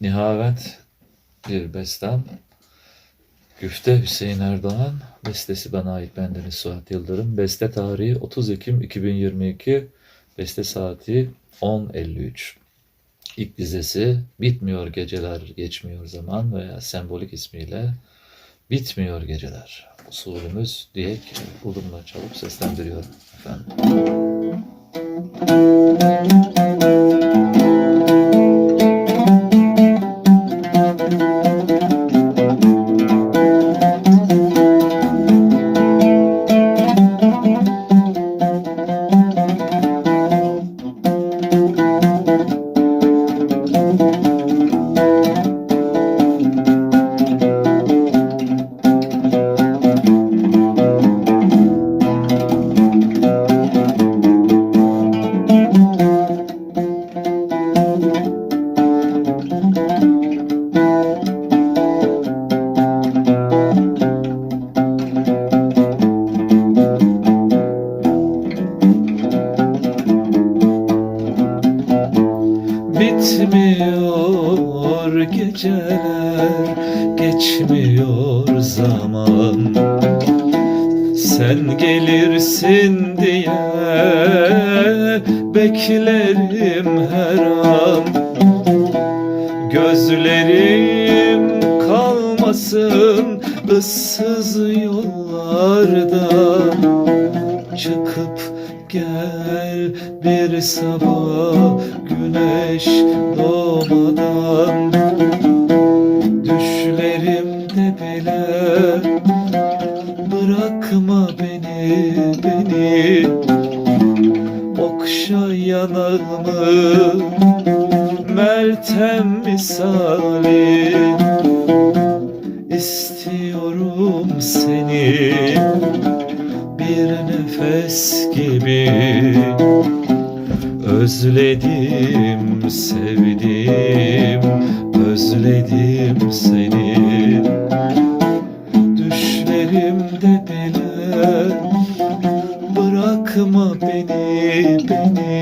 Nihavet bir bestem. Güfte Hüseyin Erdoğan. Bestesi bana ait bendeniz Suat Yıldırım. Beste tarihi 30 Ekim 2022. Beste saati 10.53. İlk dizesi Bitmiyor Geceler Geçmiyor Zaman veya sembolik ismiyle Bitmiyor Geceler. Usulümüz diyek bulunma çalıp seslendiriyorum efendim. Bitmiyor geceler, geçmiyor zaman. Sen gelirsin diye beklerim her an. Gözlerim kalmasın ıssız yollarda bir sabah güneş doğmadan Düşlerimde bile bırakma beni beni. Okşa yanağımı Meltem misali. İstiyorum seni bir nefes gibi. Özledim, sevdim, özledim seni. Düşlerimde bile bırakma beni, beni.